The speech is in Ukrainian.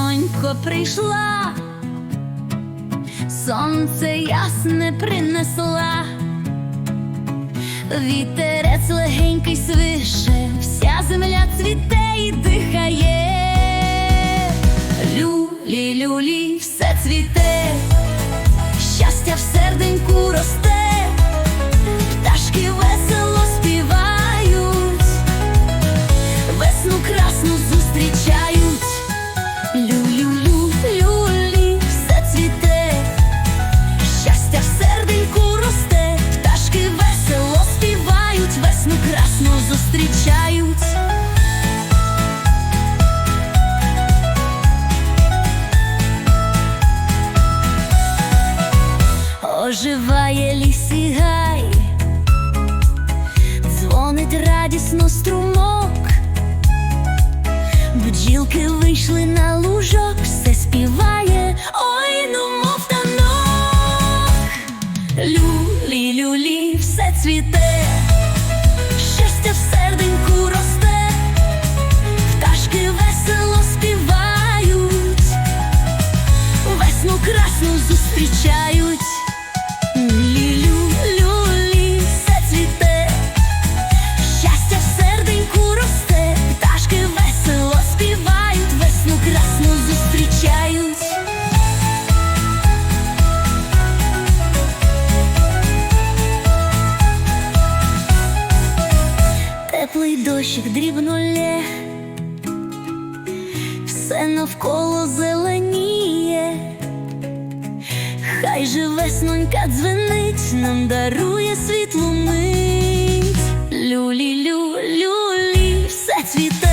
дружба прийшла, сонце ясне принесла, вітерець легенький свише, вся земля цвіте і дихає. Люлі, люлі, все цвіте, зустрічають. Оживає ліс дзвонить радісно струмок, бджілки вийшли на лужок, все співає, ой, ну мов танок. Люлі, люлі, все цвіте, щастя в серденьку росте, пташки весело співають, весну красну зустрічають. дощик дрібно лє, все навколо зеленіє, хай же веснонька дзвенить, нам дарує світло мить, люлі, люлі, все цвіте.